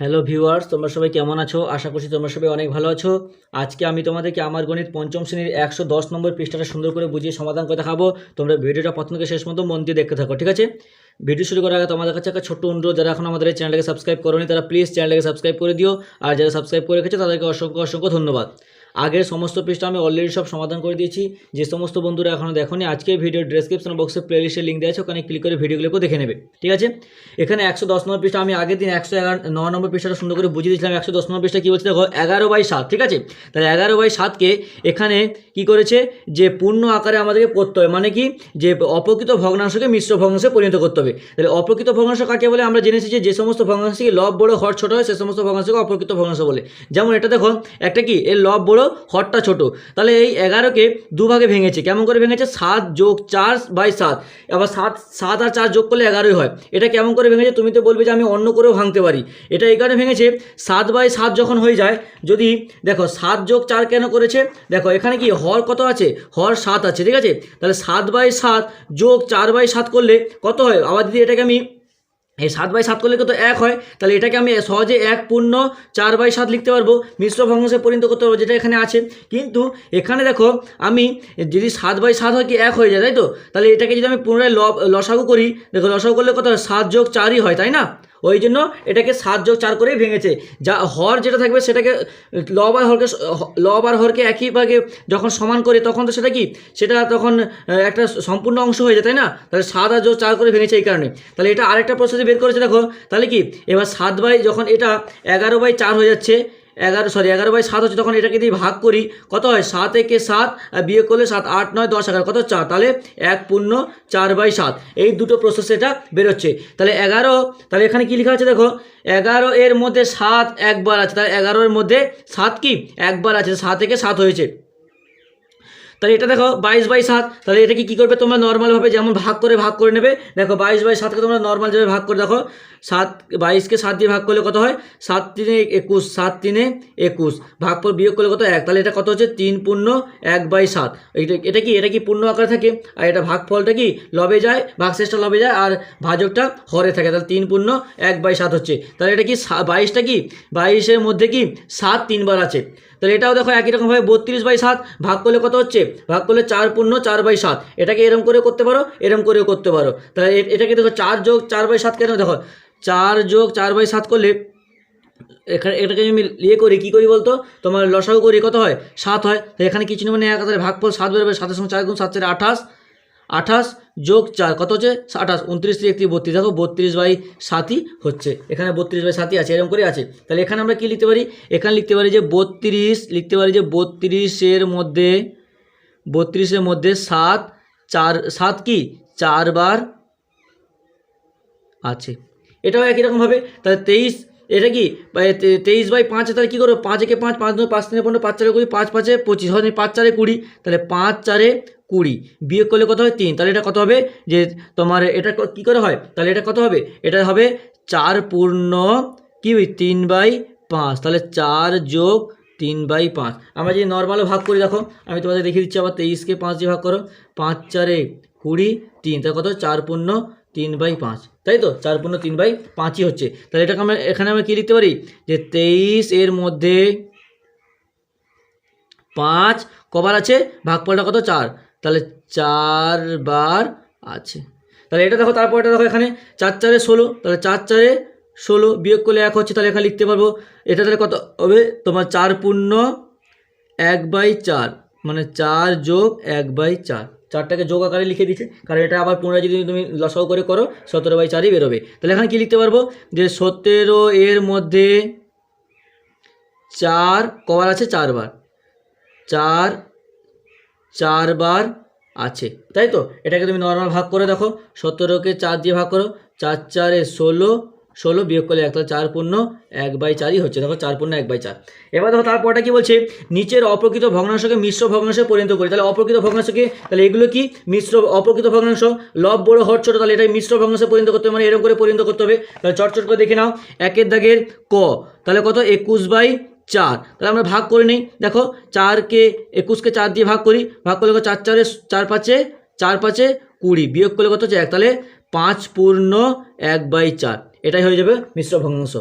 Hello viewers তোমরা সবাই কেমন আছো? আশা করছি তোমরা সবাই অনেক ভালো আছো। আজকে আমি তোমাদেরকে আমার গণিত পঞ্চম শ্রেণির একশো দশ নম্বর পৃষ্ঠাটা সুন্দর করে বুঝিয়ে সমাধান করে দেখাবো। তোমরা ভিডিওটা প্রথম থেকে শেষ মতো মন দিয়ে দেখতে থাকো, ঠিক আছে? ভিডিও শুরু করার আগে তোমাদের কাছে একটা ছোট্ট অনুরোধ, যারা এখন আমাদের চ্যানেলটাকে সাবস্ক্রাইব করোনি, তারা প্লিজ চ্যানেলটাকে সাবস্ক্রাইব করে দিও। আর যারা সাবস্ক্রাইব করে রেখেছো, তাদেরকে অসংখ্য অসংখ্য ধন্যবাদ। আগের সমস্ত পৃষ্ঠা আমি অলরেডি সব সমাধান করে দিয়েছি। যে সমস্ত বন্ধুরা এখনও দেখোনি, আজকে ভিডিও ডেসক্রিপশন বক্সে প্লেলিস্টের লিঙ্ক দেওয়া আছে, ওখানে ক্লিক করে ভিডিওগুলোকে দেখে নেবে। ঠিক আছে? এখানে একশো দশ নম্বর পৃষ্ঠা, আমি আগের দিন একশো এগারো, ন নম্বর পৃষ্ঠাটা সুন্দর করে বুঝিয়ে দিয়েছিলাম, একশো দশ নম্বর পৃষ্ঠা কী বলছে দেখো, এগারো বাই সাত, ঠিক আছে? তাহলে এগারো বাই সাতকে এখানে কি করেছে? যে পূর্ণ আকারে আমাদেরকে পড়তে হবে মানে কি? যে অপ্রকৃত ভগ্নাংশকে মিশ্র ভগ্নাংশে পরিণত করতে হবে। তাহলে অপ্রকৃত ভগ্নাংশ কাকে বলে? আমরা জেনেছি যে যে সমস্ত ভগ্নাংশকে লব বড় হর ছোট হয়, সে সমস্ত ভগ্নাংশকে অপ্রকৃত ভগ্নাংশ বলে। যেমন এটা দেখো, একটা কি? এর লব বড় হরটা ছোট। তাহলে এই এগারোকে দুভাগে ভেঙেছে। কেমন করে ভেঙেছে? সাত যোগ চার বাই সাত। আবার সাত সাত আর চার যোগ করলে এগারোই হয়। এটা কেমন করে ভেঙেছে? তুমি তো বলবে যে আমি অন্য করেও ভাঙতে পারি। এটা এই কারণে ভেঙেছে। সাত বাই সাত যখন হয়ে যায়, যদি দেখো সাত যোগ চার কেন করেছে? দেখো এখানে কি হর কত আছে? হর সাত আছে, ঠিক আছে? তাহলে সাত বাই সাত যোগ চার বাই সাত করলে কত হয়? আবার যদি এটাকে আমি এই সাত বাই সাত করলে কত এক হয়? তাহলে এটাকে আমি সহজে এক, পূর্ণ চার বাই সাত লিখতে পারব। মিশ্র ভগ্নাংশে পরিণত করতে পারব, যেটা এখানে আছে। কিন্তু এখানে দেখো, আমি যদি সাত বাই সাত হয় কি এক হয়ে যায়, তাই তো? তাহলে এটাকে যদি আমি পুনরায় লসাগু করি, দেখো লসাগু করলে কত সাত যোগ চারই হয়, তাই না? ওই জন্য এটাকে সাত যোগ চার করেই ভেঙেছে। যা হর যেটা থাকবে সেটাকে লব আর হরকে লব আর হরকে একই ভাগে যখন সমান করে তখন তো সেটা কি? সেটা তখন একটা সম্পূর্ণ অংশ হয়ে যায়, তাই না? তাহলে সাত আর যোগ চার করে ভেঙেছে এই কারণে। তাহলে এটা আরেকটা প্রসেসে বের করেছে দেখো। তাহলে কি? এবার সাত বাই যখন এটা এগারো বাই চার হয়ে যাচ্ছে এগারো সরি এগারো বাই সাত হচ্ছে তখন এটাকে দিয়ে ভাগ করি, কত হয়? সাত একে সাত বিয়ে করলে সাত, আট, নয়, দশ, এগারো, কত? চার। তাহলে এক পূর্ণ চার বাই সাত। এই দুটো প্রসেস এটা বেরোচ্ছে। তাহলে এগারো, তাহলে এখানে কী লেখা আছে দেখো? এগারো এর মধ্যে সাত একবার আছে। তাহলে এগারোর মধ্যে সাত কি? একবার আছে। সাত থেকে সাত হয়েছে। তাহলে এটা দেখো বাইশ বাই সাত। তাহলে এটাকে কী করবে তোমরা নর্মালভাবে যেমন ভাগ করে ভাগ করে নেবে, দেখো বাইশ বাই সাতকে তোমরা নর্মাল যেভাবে ভাগ করে, দেখো সাত, বাইশকে সাত দিয়ে ভাগ করলে কত হয়? সাত তিনে একুশ, সাত তিনে একুশ। ভাগ পর বিয়োগ করলে কত? এক। তাহলে এটা কত হচ্ছে? তিন পূর্ণ এক বাই সাত। এটা এটা কি? এটা কি পূর্ণ আকারে থাকে? আর এটা ভাগ ফলটা কি? লবে যায় ভাগ শেষটা লবে যায়, আর ভাজকটা হরে থাকে। তাহলে তিন পূর্ণ এক বাই সাত হচ্ছে। তাহলে এটা কি বাইশটা কি? বাইশের মধ্যে কি? সাত তিনবার আছে। তাহলে এটাও দেখো একই রকমভাবে বত্রিশ বাই সাত ভাগ করলে কত হচ্ছে? ভাগ করলে চার পূর্ণ চার বাই সাত। এটাকে এরম করে করতে পারো, এরম করেও করতে পারো। তাহলে এটাকে দেখো চার যোগ চার বাই সাত কেন দেখো? চার যোগ চার বাই সাত করলে এখানে এটাকে আমি ইয়ে করি, কী করি বলতো? তোমার লসাগু করি, কত হয়? সাত হয়। এখানে কিছু না মানে এক হাজারে ভাগফল সাত বেরোবে সাতের সঙ্গে চার গুণ সাত চারে আঠাশ। আঠাশ যোগ চার, কত হচ্ছে? আঠাশ, উনত্রিশ থেকে একত্রিশ বত্রিশ, দেখো বত্রিশ বাই সাতই হচ্ছে। এখানে বত্রিশ বাই সাতই আছে, এরকম করে আছে। তাহলে এখানে আমরা কি লিখতে পারি? এখানে লিখতে পারি যে বত্রিশ, লিখতে পারি যে বত্রিশের মধ্যে বত্রিশের মধ্যে সাত, চার, সাত কি? চারবার আছে। এটাও একই রকমভাবে তাহলে তেইশ এটা কি? তেইশ বাই পাঁচ তাহলে কী করব? পাঁচ একে পাঁচ পাঁচ নয় পাঁচ তিনে, পনেরো, পাঁচ চারে কুড়ি, পাঁচ পাঁচে পঁচিশ হয় পাঁচ চারে কুড়ি, তাহলে পাঁচ চারে কুড়ি। বিয়োগ করলে কত হয়? তিন। তাহলে এটা কত হবে? যে তোমার এটা কী করে হয়? তাহলে এটা কত হবে? এটা হবে চার পূর্ণ কী তিন বাই পাঁচ। তাহলে চার যোগ তিন বাই পাঁচ। আমরা যদি নর্মালও ভাগ করি, দেখো, আমি তোমাদের দেখিয়ে দিচ্ছি, আবার তেইশকে পাঁচ দিয়ে ভাগ করো। পাঁচ চারে কুড়ি, তিন। তাহলে কত? চার পূর্ণ তিন বাই পাঁচ। তাই তো? চার পূর্ণ তিন বাই পাঁচই হচ্ছে। তাহলে এটাকে আমরা, এখানে আমরা কী লিখতে পারি? যে তেইশ এর মধ্যে পাঁচ কবার আছে, ভাগফলটা কত? চার। তাহলে চারবার আছে। তাহলে এটা দেখো, তারপর এটা দেখো এখানে, চার চারে ষোলো। তাহলে চার চারে ষোলো বিয়োগ করলে এক হচ্ছে, তাহলে এখানে লিখতে পারব, এটা তাহলে কত হবে? তোমার চার পূর্ণ এক বাই চার। মানে চার যোগ এক বাই চার। চারটাকে যোগ আকারে লিখে দিচ্ছে কারণ এটা আবার পুনরায় যদি তুমি লসাও করে করো, সতেরো বাই চারই বেরোবে। তাহলে এখানে কী লিখতে পারব? যে সতেরো এর মধ্যে চার, কবার আছে? চারবার। চার, চারবার আছে। তাই তো? এটাকে তুমি নর্মাল ভাগ করে দেখো। সতেরোকে চার দিয়ে ভাগ করো। চার, চারে ষোলো ষোলো বিয়োগ করলে এক, তাহলে চার পূর্ণ এক বাই চারই হচ্ছে। দেখো চার পূর্ণ এক বাই চার। এবার দেখো তারপরটা কি বলছে? নিচের অপ্রকৃত ভগ্নাংশকে মিশ্র ভগ্নাংশে পরিণত করি। তাহলে অপ্রকৃত ভগ্নাংশকে তাহলে এগুলো কি? মিশ্র অপ্রকৃত ভগ্নাংশ। লব, বড়, হট, ছোট, তাহলে এটাই মিশ্র ভগ্নাংশে পরিণত করতে হবে মানে এরকম করে পরিণত করতে হবে। তাহলে চটচট করে দেখে নাও। একের দাগের ক, তাহলে কত? একুশ বাই চার। তাহলে আমরা ভাগ করে নিই। দেখো চারকে, একুশকে চার দিয়ে ভাগ করি। ভাগ করলে চার চারে চার পাঁচে চার পাঁচে কুড়ি। বিয়োগ করলে কত হচ্ছে এক? তাহলে পাঁচ পূর্ণ এক বাই চার। এটাই হয়ে যাবে মিশ্র ভগ্নাংশ।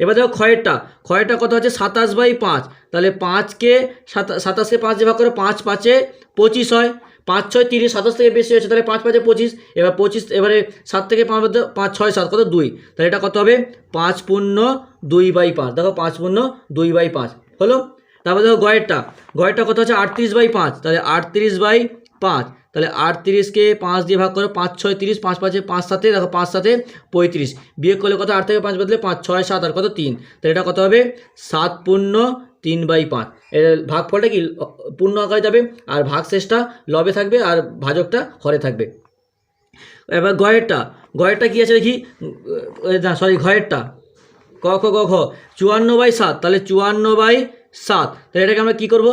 এবার দেখো ক্ষয়েরটা। ক্ষয়েরটা কত হচ্ছে? সাতাশ বাই পাঁচ। তাহলে পাঁচকে সাতা সাতাশকে পাঁচ ভাগ করে পাঁচ পাঁচে পঁচিশ হয়। পাঁচ ছয় তিরিশ, সাতাশ থেকে বেশি হয়েছে, তাহলে পাঁচ পাঁচে পঁচিশ। এবার পঁচিশ, এবারে সাত থেকে পাঁচ পাঁচ ছয়, সাত কত? দুই। তাহলে এটা কত হবে? পাঁচ পূর্ণ দুই বাই পাঁচ। দেখো পাঁচ পূর্ণ দুই বাই পাঁচ। হলো? তারপর দেখো গয়েরটা। গয়েরটা কত হচ্ছে? আটত্রিশ বাই পাঁচ। তাহলে আটত্রিশ বাই পাঁচ। তাহলে আটত্রিশকে পাঁচ দিয়ে ভাগ করো, পাঁচ ছয় তিরিশ, পাঁচ পাঁচে পাঁচ সাথে দেখো পাঁচ সাথে পঁয়ত্রিশ। বিয়োগ করলে কত? আট থেকে পাঁচ বদলে পাঁচ, ছয়, সাত, আর কত? তিন। তাহলে এটা কত হবে? সাত পূর্ণ তিন বাই পাঁচ। এর ভাগফলটা কি? পূর্ণ আকারে যাবে, আর ভাগশেষটা লবে থাকবে, আর ভাজকটা হরে থাকবে। এবার গয়েরটা গয়েরটা কি আছে দেখি? না সরি ঘয়েরটা ক, খ, গ খ চুয়ান্ন বাই সাত। তাহলে চুয়ান্ন বাই সাত। তাহলে এটাকে আমরা কী করব?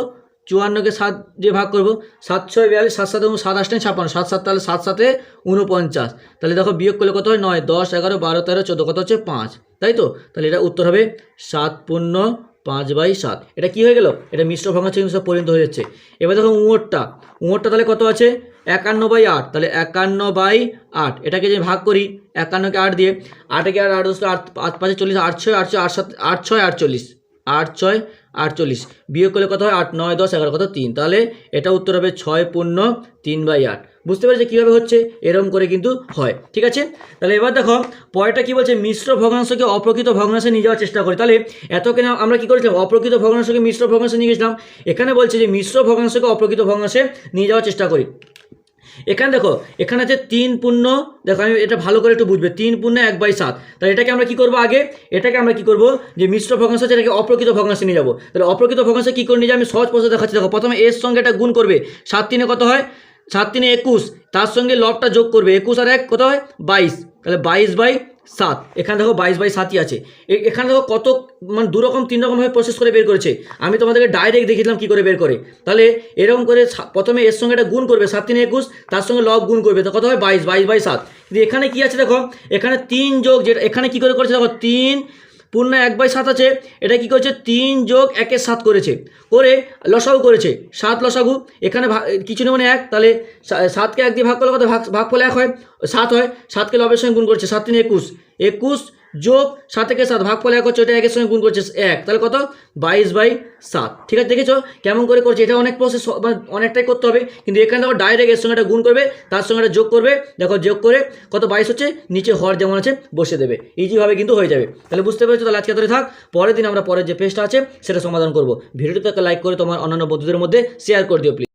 চুয়ান্নকে সাত দিয়ে ভাগ করব, সাত ছয় বিয়াল্লিশ, সাত সাথে সাত আষ্টে ছাপ্পান্ন, সাত সাত তাহলে সাত সাথে উনপঞ্চাশ তাহলে দেখো বিয়োগ করলে কত হয়? নয়, দশ, এগারো, বারো, তেরো, চোদ্দ, কত হচ্ছে? পাঁচ। তাই তো? তাহলে এটা উত্তর হবে সাত পূর্ণ পাঁচ বাই সাত। এটা কি হয়ে গেল? এটা মিশ্র ভগ্নাংশ পরিণত হয়ে যাচ্ছে। এবার দেখো উঁয়োরটা। উঁয়োরটা তাহলে কত আছে? একান্ন বাই আট। তাহলে একান্ন বাই আট। এটাকে যে ভাগ করি, একান্নকে আট দিয়ে, আটকে আট আট দশ আট আট পাঁচে চল্লিশ, আট ছয় আট ছয়, আট সাত, আট ছয়, আটচল্লিশ। আট ছয় আটচল্লিশ। বিয়োগ করলে কত হয়? আট, নয়, দশ, এগারো, কত? তিন। তাহলে এটা উত্তর হবে ছয় পূর্ণ তিন বাই আট। বুঝতে পেরেছি কীভাবে হচ্ছে? এরকম করে কিন্তু হয়। ঠিক আছে? তাহলে এবার দেখো, পরেরটা কি বলছে? মিশ্র ভগ্নাংশকে অপ্রকৃত ভগ্নাংশে নিয়ে যাওয়ার চেষ্টা করি। তাহলে এতক্ষণে আমরা কি করেছিলাম? অপ্রকৃত ভগ্নাংশকে মিশ্র ভগ্নাংশে নিয়ে গেছিলাম। এখানে বলছে যে মিশ্র ভগ্নাংশকে অপ্রকৃত ভগ্নাংশে নিয়ে যাওয়ার চেষ্টা করি। এখানে দেখো, এখানে আছে তিন পূর্ণ, দেখো আমি এটা ভালো করে একটু বুঝবে, তিন পূর্ণ এক বাই সাত। তাহলে এটাকে আমরা কি করব আগে? এটাকে আমরা কি করব? যে মিশ্র ভগ্নাংশ আছে, এটাকে অপ্রকৃত ভগ্নাংশে নিয়ে যাব। তাহলে অপ্রকৃত ভগ্নাংশে কী করে নিয়ে যাব? আমি সহজ প্রশ্ন দেখাচ্ছি। দেখো, প্রথমে এর সঙ্গে এটা গুণ করবে। সাত তিনে কত হয়? সাত তিনে একুশ। তার সঙ্গে লবটা যোগ করবে। একুশ আর এক কত হয়? বাইশ। তাহলে বাইশ বাই সাত। এখানে দেখো বাইশ বাই সাতই আছে। এখানে দেখো কত মানে দুরকম তিন রকমভাবে প্রসেস করে বের করেছে। আমি তোমাদেরকে ডাইরেক্ট দেখিয়েছিলাম কী করে বের করে। তাহলে এরকম করে প্রথমে এর সঙ্গে এটা গুণ করবে, সাত তিন একুশ, তার সঙ্গে লব গুণ করবে। তো কত হয়? বাইশ বাইশ বাই সাত। কিন্তু এখানে কী আছে দেখো? এখানে তিন যোগ যেটা এখানে কী করে করেছে দেখো? তিন পূর্ণ এক বাই সাত আছে, এটা কি করেছে? তিন যোগ একের সাত করেছে। করে লসাগু করেছে। সাত লসাগু, এখানে কিছু নেই মানে এক? তাহলে সাতকে এক দিয়ে ভাগ করলে কত? ভাগ ভাগ ফলে এক হয়। সাত হয়। সাতকে লবের সঙ্গে গুণ করেছে। সাত তিন একুশ। একুশ যোগ সাতেকে সাত ভাগ ফলে এক হচ্ছে ওটা একের সঙ্গে গুণ করছে এক। তাহলে কত? বাইশ বাই সাত। ঠিক আছে, দেখেছ? কেমন করে করছে? এটা অনেক প্রসেস অনেকটাই করতে হবে। কিন্তু এখানে দেখো ডাইরেক্ট এর সঙ্গে একটা গুণ করবে, তার সঙ্গে একটা যোগ করবে। দেখো যোগ করে কত? বাইশ হচ্ছে, নিচে হর যেমন আছে বসে দেবে। ইজিভাবে কিন্তু হয়ে যাবে। তাহলে বুঝতে পেরেছ? তাহলে আজকে ধরে থাক। পরের দিন আমরা, পরের যে পেজটা আছে, সেটা সমাধান করব। ভিডিওটাকে লাইক করে তোমার অন্যান্য বন্ধুদের মধ্যে শেয়ার করে দিও প্লিজ